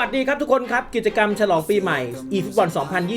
วัสดีครับทุกคนครับ กิจกรรมฉลองปีใหม่ e ฟุตบอล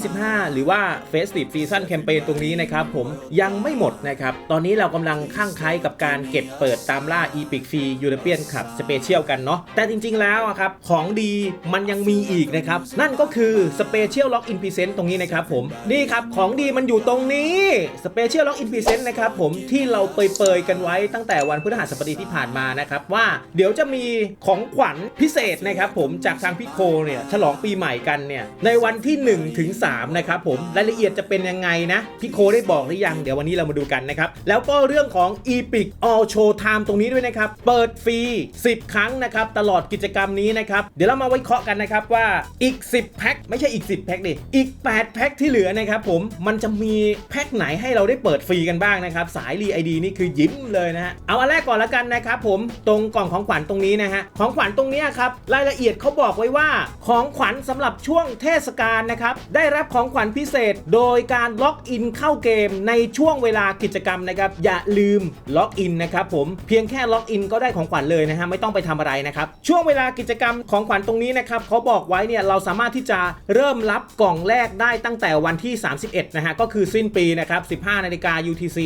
2025 หรือว่า Festive Season Campaign ตรงนี้นะครับผมยังไม่หมดนะครับ ตอนนี้เรากำลังข้างไคล้กับการเก็บเปิดตามล่า Epic Free European Cup Special กันเนาะแต่จริงๆแล้วอะครับของดีมันยังมีอีกนะครับ นั่นก็คือ Special Lock In Present ตรงนี้นะครับผมนี่ครับของดีมันอยู่ตรงนี้ Special Lock In Present นะครับผมที่เราเปยๆกันไว้ตั้งแต่วันพฤหัสบดีที่ผ่านมานะครับว่าเดี๋ยวจะมีของขวัญพิเศษนะครับผมจากทางพี่โคเนี่ยฉลองปีใหม่กันเนี่ยในวันที่1ถึง3นะครับผมรายละเอียดจะเป็นยังไงนะพี่โคได้บอกหรือยัง เดี๋ยววันนี้เรามาดูกันนะครับ แล้วก็เรื่องของ Epic All Show Time ตรงนี้ด้วยนะครับ เปิดฟรี 10 ครั้งนะครับ ตลอดกิจกรรมนี้นะครับ เดี๋ยวเรามาวิเคราะห์กันนะครับว่าอีก 10 แพ็คไม่ใช่อีก 10 แพ็คดิอีก 8 แพ็คที่เหลือนะครับผมมันจะมีแพ็คไหนให้เราได้เปิดฟรีกันบ้างนะครับ สายรีไอดีนี่คือยิ้มเลยนะฮะเอาอันแรกก่อนละกันนะครับผมตรงกล่องของขวัญตรงนี้นะฮะของขวัญตรงนี้ครับรายละเอียดเขาบอกไว้ว่าของขวัญสำหรับช่วงเทศกาลนะครับ ได้รับของขวัญพิเศษโดยการล็อกอินเข้าเกมในช่วงเวลากิจกรรมนะครับ อย่าลืมล็อกอินนะครับผมเพียงแค่ล็อกอินก็ได้ของขวัญเลยนะฮะไม่ต้องไปทำอะไรนะครับ ช่วงเวลากิจกรรมของขวัญตรงนี้นะครับเขาบอกไว้เนี่ยเราสามารถที่จะเริ่มรับกล่องแรกได้ตั้งแต่วันที่ 31 นะฮะก็คือสิ้นปีนะครับ 15 นาฬิกา UTC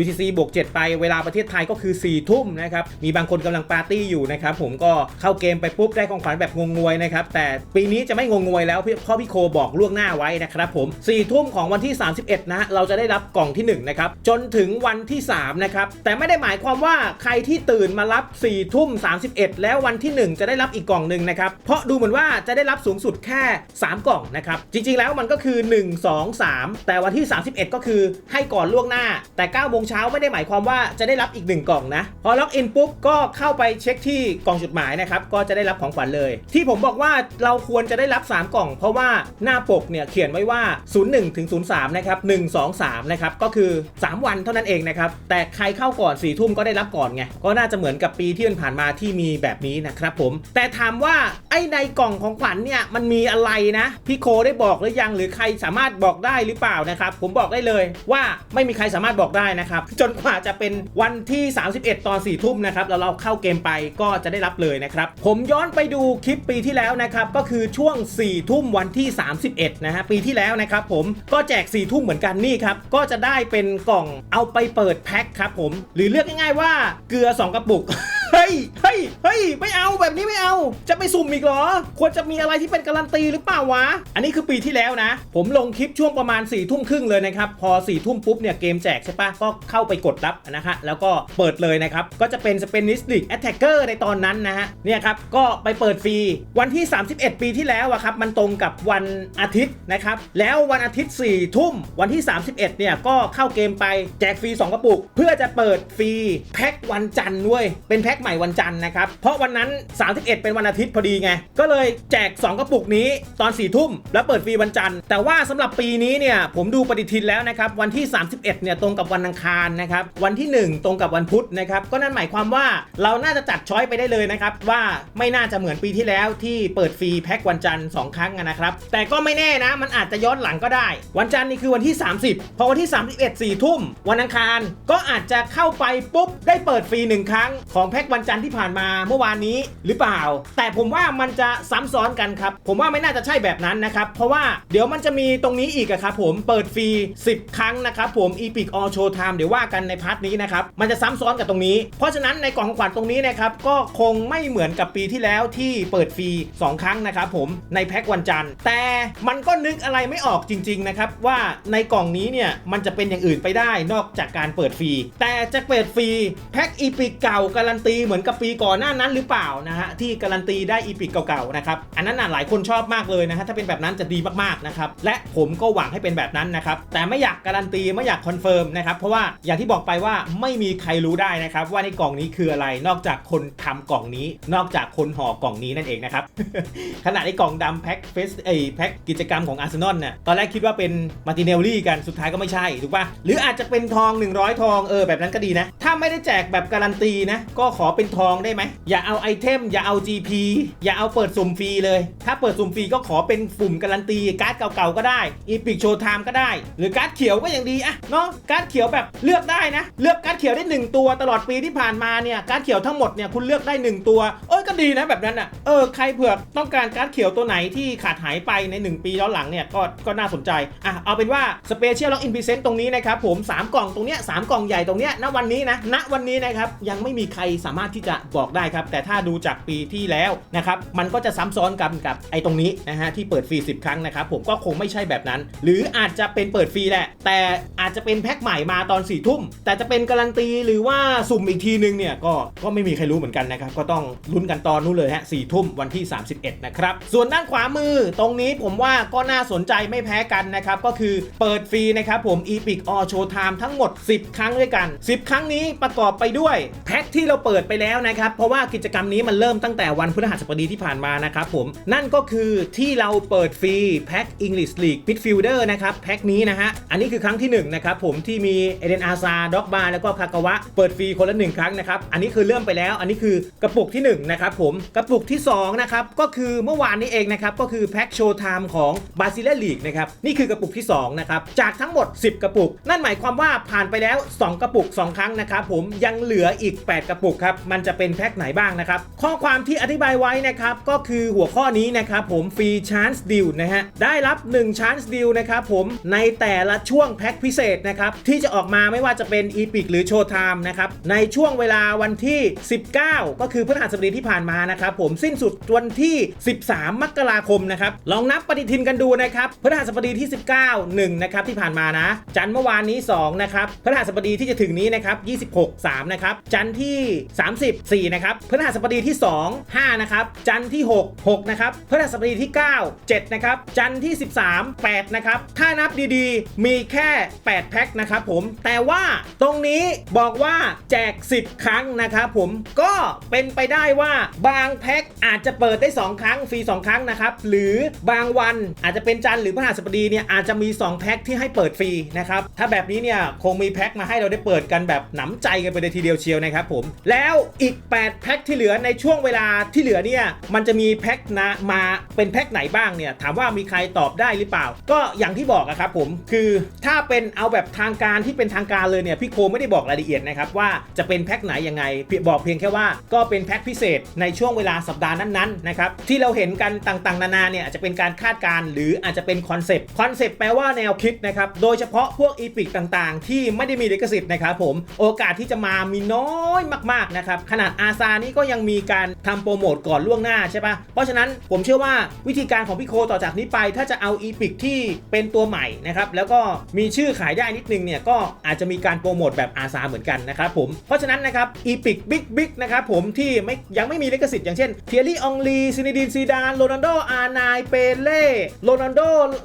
UTC บวก7ไปเวลาประเทศไทยก็คือ 4 ทุ่มนะครับมีบางคนกำลังปาร์ตี้อยู่นะครับผมก็เข้าเกมไปปุ๊บได้ของขวัญแบบงงงวยนะครับแต่ปีนี้จะไม่งงงวยแล้วเพราะพี่โคบอกล่วงหน้าไว้นะครับผม4ทุ่มของวันที่ 31 นะเราจะได้รับกล่องที่1นะครับจนถึงวันที่3นะครับแต่ไม่ได้หมายความว่าใครที่ตื่นมารับ4ทุ่ม31 แล้ววันที่ 1 จะได้รับอีกกล่องหนึ่งนะครับเพราะดูเหมือนว่าจะได้รับสูงสุดแค่ 3 กล่องนะครับจริงๆแล้วมันก็คือ 1 2 3 แต่วันที่ 31 ก็คือให้ก่อนล่วงหน้า แต่9โมงเช้าไม่ได้หมายความว่าจะได้รับอีก 1 กล่องนะพอล็อกอินปุ๊บก็เข้าไปเช็คที่กล่องจดหมายนะครับก็จะได้รับของขวัญเลย ที่ผมบอกว่าเราควรจะได้รับ 3 กล่อง เพราะว่าหน้าปกเนี่ยเขียนไว้ว่า 01ถึง03นะครับ1 2 3นะครับก็คือ 3 วันเท่านั้นเองนะครับแต่ใครเข้าก่อน4ทุ่มก็ได้รับก่อนไงก็น่าจะเหมือนกับปีที่ผ่านมาที่มีแบบนี้นะครับผม แต่ถามว่าไอ้ในกล่องของขวัญเนี่ยมันมีอะไรนะพี่โคได้บอกหรือยังหรือใครสามารถบอกได้หรือเปล่านะครับผมบอกได้เลยว่าไม่มีใครสามารถบอกได้นะครับจนกว่าจะเป็นวันที่ 31 ตอน4ทุ่มนะครับแล้วเราเข้าเกมไปก็จะได้รับเลยนะครับผมย้อนไปดูคลิปปีที่แล้วนะครับก็คือช่วง 4 ทุ่มวันที่ 31 นะฮะปีที่แล้วนะครับผมก็แจก 4 ทุ่มเหมือนกันนี่ครับก็จะได้เป็นกล่องเอาไปเปิดแพ็คครับผม หรือเลือกง่ายๆว่าเกลือ 2 กระปุก เฮ้ย เฮ้ย เฮ้ย ไม่เอาแบบนี้ไม่เอา จะไปสุ่มอีกเหรอ ควรจะมีอะไรที่เป็นการันตีหรือเปล่าวะ อันนี้คือปีที่แล้วนะ ผมลงคลิปช่วงประมาณ4ี่ทุ่มครึ่งเลยนะครับ พอ4ี่ทุ่มปุ๊บเนี่ยเกมแจกใช่ปะก็เข้าไปกดรับนะฮะ แล้วก็เปิดเลยนะครับ ก็จะเป็นสเปนิสลิกแอตแทกเกอร์ในตอนนั้นนะฮะ เนี่ยครับ ก็ไปเปิดฟรี วันที่ 31 ปีที่แล้วอะครับ มันตรงกับวันอาทิตย์นะครับ แล้ววันอาทิตย์4ี่ทุ่มวันที่ 31 เนี่ยก็เข้าเกมไปแจกฟรี2กระปุก เพื่อจะเปิดฟรีแพ็ควันจันทร์ด้วยเป็นแพ็คใหม่วันจันทร์นะครับ เพราะวันนั้น 31 เป็นวันอาทิตย์พอดีไง ก็เลยแจก 2 กระปุกนี้ตอน4ี่ทุ่มแล้วเปิดฟรีวันจันทร์ แต่ว่าสำหรับปีนี้เนี่ยผมดูปฏิทินแล้วนะครับ วันที่ 31เนี่ยตรงกับวันอังคารนะครับ วันที่ 1 ตรงกับวันพุธนะครับ ก็นั่นหมายความว่าเราน่าจะจัดช้อยไปได้เลยนะครับว่าไม่น่าจะเหมือนปีที่แล้วที่เปิดฟรีแพ็ควันจันทร์2ครั้งนะครับ แต่ก็ไม่แน่นะมันอาจจะย้อนหลังก็ได้ วันจันทร์นี่คือวันที่ 30 พอวันที่ 31 4ทุ่ม วันอังคารก็อาจจะเข้าไปปุ๊บได้เปิดฟรีหนึ่งครั้งของแพ็ควันจันทร์ที่ผ่านมาเมื่อวานนี้หรือเปล่า แต่ผมว่ามันจะซ้ำซ้อนกันครับ ผมว่าไม่น่าจะใช่แบบนั้นนะครับ เพราะว่าเดี๋ยวมันจะมีตรงนี้อีกอะครับผมเปิดฟรี 10 ครั้งนะครับผม Epic All Show Time เดี๋ยวว่ากันในพาร์ทนี้นะครับมันจะซ้ำซ้อนกับตรงนี้ เพราะฉะนั้นในกล่องของขวัญตรงนี้นะครับก็คงไม่เหมือนกับปีที่แล้วที่เปิดฟรี 2 ครั้งนะครับผมในแพ็ควันจันทร์ แต่มันก็นึกอะไรไม่ออกจริงๆนะครับว่าในกล่องนี้เนี่ยมันจะเป็นอย่างอื่นไปได้นอกจากการเปิดฟรี แต่จะเปิดฟรีแพ็คอีพิกเก่าการันตีเหมือนกับปีก่อนหน้านั้นหรือเปล่านะฮะที่การันตีได้อีพิกเก่าๆนะครับอันนั้นน่ะหลายคนชอบมากเลยนะฮะถ้าเป็นแบบนั้นจะดีมากๆนะครับและผมก็หวังให้เป็นแบบนั้นนะครับแต่ไม่อยากการันตีไม่อยากคอนเฟิร์มนะครับเพราะว่าอย่างที่บอกไปว่าไม่มีใครรู้ได้นะครับว่าในกล่องนี้คืออะไรนอกจากคนทำกล่องนี้ นอกจากคนห่อกล่องนี้นั่นเองนะครับขณะในกล่องดำแพ็คเฟสเอแพ็คกิจกรรมของอาร์เซนอลเนี่ยตอนแรกคิดว่าเป็นมาติเนลลี่กันสุดท้ายก็ไม่ใช่ถูกป่ะหรืออาจจะเป็นทอง 100 ทองเออแบบนั้นก็ดีนะ ถ้าไม่ได้แจกแบบการันตีนะก็ขออเป็นทองได้ไหม อย่าเอาไอเทม อย่าเอา GP อย่าเอาเปิดสุ่มฟรีเลย ถ้าเปิดสุ่มฟรีก็ขอเป็นปุ่มการันตี การ์ดเก่าๆก็ได้อีพิกโชว์ไทม์ก็ได้ หรือการ์ดเขียวก็ยังดีอะเนาะการ์ดเขียวแบบเลือกได้นะ เลือกการ์ดเขียวได้หนึ่งตัวตลอดปีที่ผ่านมาเนี่ยการ์ดเขียวทั้งหมดเนี่ยคุณเลือกได้หนึ่งตัวเอ้ยก็ดีนะแบบนั้นอะเออใครเผื่อต้องการการ์ดเขียวตัวไหนที่ขาดหายไปใน 1 ปีย้อนหลังเนี่ยก็ก็น่าสนใจอะเอาเป็นว่าสเปเชียลล็อกอินพิเซนต์ตรงนี้นะครับผม3กล่องตรงเนี้ยสามกล่องใหญ่ตรงเนี้ยณวันนี้นะณวันนี้นะครับยังไม่มีใครสามารถที่จะบอกได้ครับ แต่ถ้าดูจากปีที่แล้วนะครับ มันก็จะซ้ำซ้อนกันกับไอ้ตรงนี้นะฮะที่เปิดฟรี 10 ครั้งนะครับ ผมก็คงไม่ใช่แบบนั้น หรืออาจจะเป็นเปิดฟรีแหละ แต่อาจจะเป็นแพ็คใหม่มาตอน4ี่ทุ่ม แต่จะเป็นการันตีหรือว่าสุ่มอีกทีนึงเนี่ยก็ก็ไม่มีใครรู้เหมือนกันนะครับ ก็ต้องลุ้นกันตอนนู้นเลยฮะสี่ทุ่มวันที่ 31 นะครับ ส่วนด้านขวามือตรงนี้ผมว่าก็น่าสนใจไม่แพ้กันนะครับ ก็คือเปิดฟรีนะครับผม Epic All Show Time ทั้งหมด 10 ครั้งด้วยกัน 10 ครั้งนี้ประกอบไปด้วยแพ็คที่เราเปิดไปแล้วนะครับ เพราะว่ากิจกรรมนี้มันเริ่มตั้งแต่วันพฤหัสบดีที่ผ่านมานะครับผม นั่นก็คือที่เราเปิดฟรีแพ็ค English League Midfielder นะครับแพ็คนี้นะฮะ อันนี้คือครั้งที่หนึ่งนะครับผมที่มีเอเดนอาซาด็อกบาแล้วก็คากาวะเปิดฟรีคนละหนึ่งครั้งนะครับ อันนี้คือเริ่มไปแล้ว อันนี้คือกระปุกที่หนึ่งนะครับผม กระปุกที่สองนะครับก็คือเมื่อวานนี้เองนะครับก็คือแพ็คโชว์ไทม์ของบาซิเลลีกนะครับนี่คือกระปุกที่สองนะครับจากทั้งหมด 10 กระปุก นั่นหมายความว่าผ่านไปแล้ว 2 กระปุก 2 ครั้งนะครับผมยังเหลืออีก 8 กระปุกครับมันจะเป็นแพ็คไหนบ้างนะครับข้อความที่อธิบายไว้นะครับก็คือหัวข้อนี้นะครับผมฟรีชานส์ดิวนะฮะได้รับ1ชานส์ดิวนะครับผมในแต่ละช่วงแพ็คพิเศษนะครับที่จะออกมาไม่ว่าจะเป็นอีพิกหรือโชว์ไทม์นะครับในช่วงเวลาวันที่ 19 ก็คือพฤหัสบดีที่ผ่านมานะครับผมสิ้นสุดวันที่ 13 มกราคมนะครับลองนับปฏิทินกันดูนะครับพฤหัสบดีที่ 19 1นะครับที่ผ่านมานะ จันทร์เมื่อวานนี้2นะครับพฤหัสบดีที่จะถึงนี้นะครับ26 3นะครับจันทร์ที่30 4นะครับพฤหัสบดีที่ 2 5นะครับจันทร์ที่ 6 6นะครับพฤหัสบดีที่ 9 7นะครับจันทร์ที่ 13 8นะครับถ้านับดีๆ มีแค่ 8 แพ็คนะครับผมแต่ว่าตรงนี้บอกว่าแจก 10 ครั้งนะครับผมก็เป็นไปได้ว่าบางแพ็คอาจจะเปิดได้ 2 ครั้งฟรี 2 ครั้งนะครับหรือบางวันอาจจะเป็นจันทร์หรือพฤหัสบดีเนี่ยอาจจะมี 2 แพ็คที่ให้เปิดฟรีนะครับถ้าแบบนี้เนี่ยคงมีแพ็คมาให้เราได้เปิดกันแบบหนำใจกันไปเลยทีเดียวเชียวนะครับผมแล้วอีก 8 แพ็คที่เหลือในช่วงเวลาที่เหลือเนี่ยมันจะมีแพ็คนะมาเป็นแพ็คไหนบ้างเนี่ยถามว่ามีใครตอบได้หรือเปล่า ก็อย่างที่บอกอะครับผมคือถ้าเป็นเอาแบบทางการที่เป็นทางการเลยเนี่ยพี่โคไม่ได้บอกรายละเอียดนะครับว่าจะเป็นแพ็คไหนยังไงบอกเพียงแค่ว่าก็เป็นแพ็คพิเศษในช่วงเวลาสัปดาห์นั้นๆนะครับที่เราเห็นกันต่างๆ นานาเนี่ยอาจจะเป็นการคาดการ์หรืออาจจะเป็นคอนเซปต์คอนเซปต์แปลว่าแนวคิดนะครับโดยเฉพาะพวกอีพิกต่างๆ ที่ไม่ได้มีลิขสิทธิ์นะครับผมโอกาสที่จะมามีน้อยมากๆนะครับ ขนาดอาซานี่ก็ยังมีการทำโปรโมทก่อนล่วงหน้าใช่ปะเพราะฉะนั้นผมเชื่อว่าวิธีการของพี่โคต่อจากนี้ไป ถ้าจะเอาอีพิกที่เป็นตัวใหม่นะครับ แล้วก็มีชื่อขายได้นิดนึงเนี่ย ก็อาจจะมีการโปรโมทแบบอาซาเหมือนกันนะครับผม เพราะฉะนั้นนะครับอีพิกบิ๊กบิ๊กนะครับผมที่ไม่ยังไม่มีลิขสิทธิ์อย่างเช่นเทียรี่องลีซินิดินซีดานโรนัลโดอาร์ไนเปเล่โรนัลโด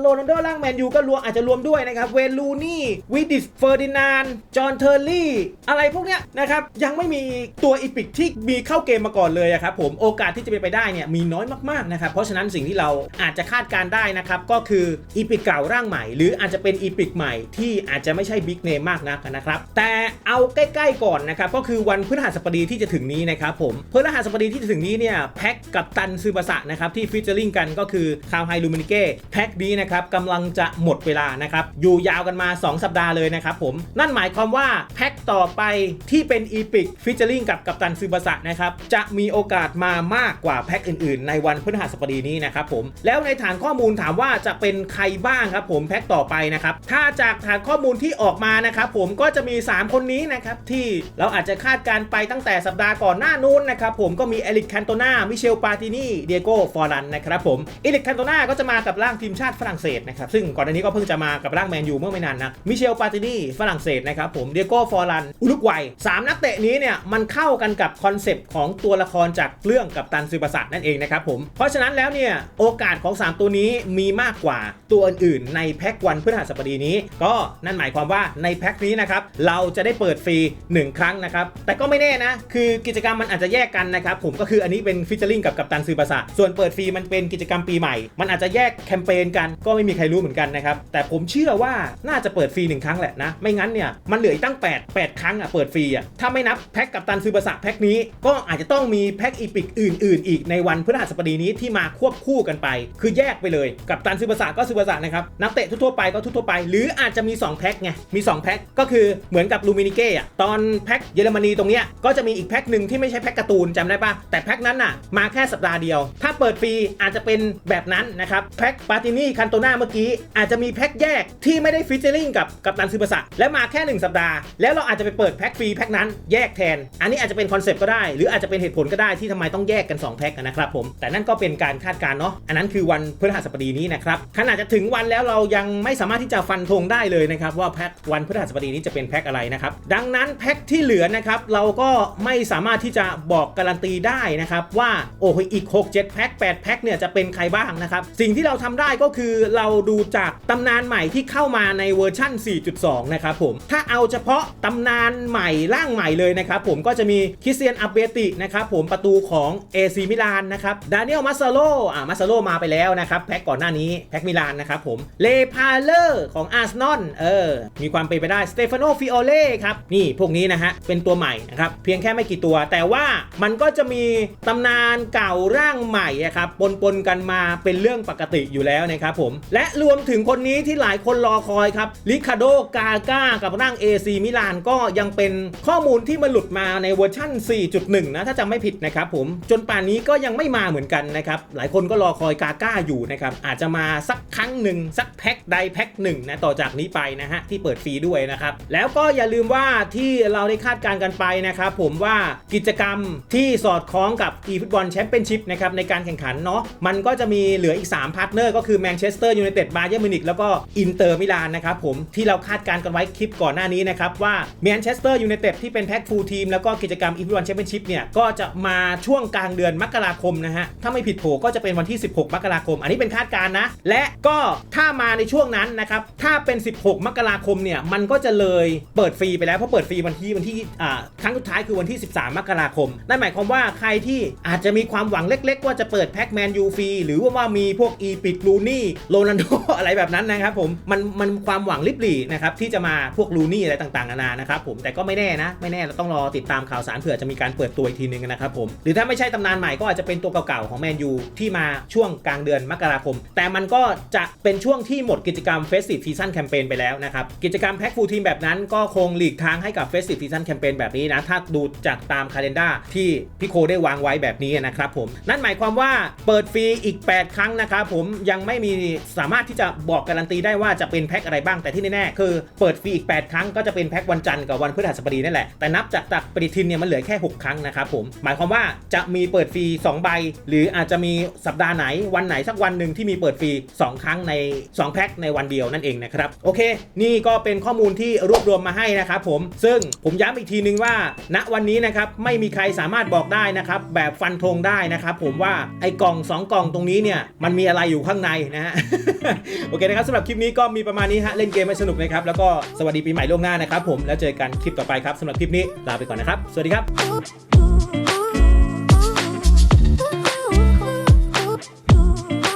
โรนัลโดล่างแมนยูก็รวมอาจจะรวมด้วยนะครับเวลูนี่วิดิสเฟอร์ดินานจอห์นเทอร์ลี่อะไรพวกเนี้ยนะครับยังไม่มีตัวอีพิกที่มีเข้าเกมมาก่อนเลยครับผมโอกาสที่จะเป็นไปได้เนี่ยมีน้อยมากๆนะครับเพราะฉะนั้นสิ่งที่เราอาจจะคาดการได้นะครับก็คืออีพิกเก่าร่างใหม่ หรืออาจจะเป็นอีพิกใหม่ที่อาจจะไม่ใช่บิ๊กเนมมากนักนะครับแต่เอาใกล้ ๆก่อนนะครับก็คือวันพฤหัสบดีที่จะถึงนี้นะครับผมพฤหัสบดีที่จะถึงนี้เนี่ยแพ็คกับตันซือบะสะนะครับที่ฟิชเจอร์ลิงกันก็คือคาวไฮลูมินิเก้แพ็คนี้นะครับกำลังจะหมดเวลานะครับอยู่ยาวกันมา 2 สัปดาห์เลยนะครับผมนั่นหมายความว่าแพ็คต่อไปที่เป็นอีพิกฟิชเจอริงกับกับตันซือบะสะนะครับจะมีโอกาสมามากกว่าแพ็คอื่นๆ ในวันพฤหัสบดีนี้นะครับผมแล้วในฐานข้อมูลถามว่าจะเป็นใครบ้างครับผมแพ็คต่อไปนะครับถ้าจากฐานข้อมูลที่ออกมานะครับผมก็จะมี 3 คนนี้นะครับที่เราอาจจะคาดการไปตั้งแต่สัปดาห์ก่อนหน้านู้นนะครับผมก็มีเอลิกแคนโตนามิเชลปาตินีเดียโกฟอรันนะครับผมเอลิกแคนโตนาก็จะมากับร่างทีมชาติฝรั่งเศสนะครับซึ่งก่อนหน้านี้ก็เพิ่งจะมากับร่างแมนยูเมื่อไม่นานนะมิเชลปาตินีฝรั่งเศสนะครับผมเดียโกฟอรันอุรุกวัยสามนักเตะนี้เนี่ยมันเข้ากันกับคอนเซปต์ของตัวละครจากเรื่องกับตันซือบะสะนั่นเองนะครับผม เพราะฉะนั้นแล้วเนี่ยโอกาสของ 3 ตัวนี้มีมากกว่าตัวอื่นๆ ในแพ็ควันพฤหัสบดีนี้ ก็นั่นหมายความว่าในแพ็คนี้นะครับเราจะได้เปิดฟรี 1 ครั้งนะครับ แต่ก็ไม่แน่นะ คือกิจกรรมมันอาจจะแยกกันนะครับผมก็คืออันนี้เป็นฟิชเชอร์ลิงกับกับตันซือบะสะส่วนเปิดฟรีมันเป็นกิจกรรมปีใหม่ มันอาจจะแยกแคมเปญกัน ก็ไม่มีใครรู้เหมือนกันนะครับแต่ผมเชื่อว่าน่าจะเปิดฟรีหนึ่งครั้งแหละนะไม่งั้นเนี่ยมันเหลืออีกตั้ง 8 8 ครั้งอะเปิดฟรีอะถ้าไม่นับแพ็คกับตันซือบะสะแพ็คนี้ ก็อาจจะต้องมีแพ็คอีพิกอื่น ๆ อีกในวันพฤหัสบดีนี้ที่มาควบคู่กันไป คือแยกไปเลย กับตันซือบะสะก็ซือบะสะนะครับนักเตะทั่วๆไปก็ทั่วๆไป หรืออาจจะมี 2 แพ็คไงมี 2 แพ็คก็คือเหมือนกับลูมินิเก้อะตอนแพ็คเยอรมนีตรงเนี้ยก็จะมีอีกแพ็คหนึ่งที่ไม่ใช่แพ็คการ์ตูนจำได้ปะแต่แพ็คนั้นน่ะมาแค่สัปดาห์เดียว ถ้าเปิดฟรีอาจจะเป็นแบบนั้นนะครับแพ็คปาตินี่คันโตนาเมื่อกี้อาจจะมีแพ็คแยกที่ไม่ได้ฟิชเชอริงกับกับตันซือบะสะและมาแค่ 1 สัปดาห์ แล้วเราอาจจะไปเปิดแพ็คฟรีแพ็คนั้นแยกแทนอันนี้อาจจะเป็นคอนเซปต์ก็ได้ หรืออาจจะเป็นเหตุผลก็ได้ที่ทำไมต้องแยกกัน 2 แพ็คนะครับผม แต่นั่นก็เป็นการคาดการณ์เนาะ อันนั้นคือวันพฤหัสบดีนี้นะครับขนาดจะถึงวันแล้วเรายังไม่สามารถที่จะฟันธงได้เลยนะครับว่าแพ็ควันพฤหัสบดีนี้จะเป็นแพ็คอะไรนะครับ ดังนั้นแพ็คที่เหลือนะครับเราก็ไม่สามารถที่จะบอกการันตีได้นะครับว่าโอ้โหอีก 6 7 แพ็ค8แพ็คเนี่ยจะเป็นใครบ้างนะครับ สิ่งที่เราทำได้ก็คือเราดูจากตำนานใหม่ที่เข้ามาในเวอร์ชั่น 4.2 นะครับผม ถ้าเอาเฉพาะตำนานใหม่ร่างใหม่เลยนะครับผมก็จะมีคริสเตียนอัปเบตินะครับผมประตูของ AC มิลานนะครับดานิเอลมาซาโลอ่ามาซาโลมาไปแล้วนะครับแพ็คก่อนหน้านี้แพ็คมิลานนะครับผมเลพาเลอร์ของอาร์เซนอลเออมีความเป็นไปได้สเตฟานโนฟิโอเล่ครับนี่พวกนี้นะฮะเป็นตัวใหม่นะครับเพียงแค่ไม่กี่ตัว แต่ว่ามันก็จะมีตำนานเก่าร่างใหม่อะครับปนปนกันมาเป็นเรื่องปกติอยู่แล้วนะครับผมและรวมถึงคนนี้ที่หลายคนรอคอยครับลิคาโดกาก้ากับร่าง AC มิลานก็ยังเป็นข้อมูลที่มันหลุดมาในเวอร์ชั่น 4.1 นะ ถ้าจำไม่ผิดนะครับผมจนป่านนี้ก็ยังไม่มาเหมือนกันนะครับ หลายคนก็รอคอยกาก้าอยู่นะครับ อาจจะมาสักครั้งหนึ่งสักแพ็คใดแพ็คหนึ่งนะต่อจากนี้ไปนะฮะ ที่เปิดฟรีด้วยนะครับ แล้วก็อย่าลืมว่าที่เราได้คาดการณ์กันไปนะครับผมว่ากิจกรรมที่สอดคล้องกับ e ฟุตบอลแชมเปี้ยนชิพนะครับในการแข่งขันเนาะมันก็จะมีเหลืออีก3พาร์ทเนอร์ก็คือแมนเชสเตอร์ยูไนเต็ดบาเยอร์มิวนิกแล้วก็อินเตอร์มิลานนะครับผมที่เราคาดการณ์กันไว้คลิปก่อนหน้านี้นะครับว่าแมนเชสเตอร์ยูไนเต็ดที่เป็นแพ็คฟูลทีมแล้วก็กิจกรรม e ฟุตบอลแชมเปี้ยนชิพเนี่ยก็จะมาช่วงกลางเดือนมกราคมนะฮะถ้าไม่ผิดโผก็จะเป็นวันที่ 16 มกราคม อันนี้เป็นคาดการณ์นะ และก็ถ้ามาในช่วงนั้นนะครับถ้าเป็น 16 มกราคมเนี่ยมันก็จะเลยเปิดฟรีไปแล้วเพราะเปิดฟรีวันที่วันที่อ่าครั้งสุดท้ายคือวันที่ 13 มกราคมนั่นหมายความว่าใครที่อาจจะมีความหวังเล็ก ๆ ว่าจะเปิดแพ็คแมนยูฟรีหรือว่าว่ามีพวกอีปิกลูนี่โรนัลโดอะไรแบบนั้นนะครับผมมันมันความหวังลิบหลี่นะครับที่จะมาพวกลูนี่อะไรต่างๆนานานะครับผมแต่ก็ไม่แน่นะไม่แน่เราต้องรอติดตามข่าวสารเผื่อจะมีการเปิดตัวอีกทีนึงนะครับผมหรือถ้าไม่ใช่ตำนานใหม่ก็อาจจะเป็นตัวเก่าๆของแมนยูที่มาช่วงกลางเดือนมกราคม แต่มันก็จะเป็นช่วงที่หมดกิจกรรม Festive Season Campaign ไปแล้วนะครับกิจกรรมแพ็คฟูลทีมแบบนั้นก็คงหลีกทางให้กับ Festive Season Campaign แบบนี้นะถ้าดูจากตามคาล endar ที่พี่โคได้วางไว้แบบนี้นะครับผมนั่นหมายความว่าเปิดฟรีอีก 8 ครั้งนะครับผมยังไม่มีสามารถที่จะบอกการันตีได้ว่าจะเป็นแพ็คอะไรบ้างแต่ที่แน่ๆคือเปิดฟรีอีก 8 ครั้งก็จะเป็นแพ็ควันจันทร์กับวันพฤหัสบดีนั่นแหละแต่นับจากจากปฏิทินเนี่ยมันเหลือแค่ 6 ครั้งนะครับผม หมายความว่าจะมีเปิดฟรี 2 ใบ หรืออาจจะมีสัปดาห์ไหนวันไหนสักวันหนึ่งที่มีเปิดฟรี 2 ครั้งใน 2 แพ็คในวันเดียวนั่นเองนะครับ โอเค นี่ก็เป็นข้อมูลที่รวบรวมมาให้นะครับผม ซึ่งผมย้ำอีกทีนึงว่า ณ วันนี้นะครับไม่มีใครสามารถบอกได้นะครับแบบฟันธงได้นะครับผมว่าไอ้กล่อง 2 กล่องตรงนี้เนี่ยมันมีอะไรอยู่ข้างในนะฮะ โอเคนะครับสำหรับคลิปนี้ก็มีประมาณนี้ฮะเล่นเกมให้สนุกนะครับแล้วก็สวัสดีปีใหม่ล่วงหน้านะครับผมแล้วเจอกันคลิปต่อไปครับสำหรับคลิปนี้ลาไปก่อนนะครับสวัสดีครับ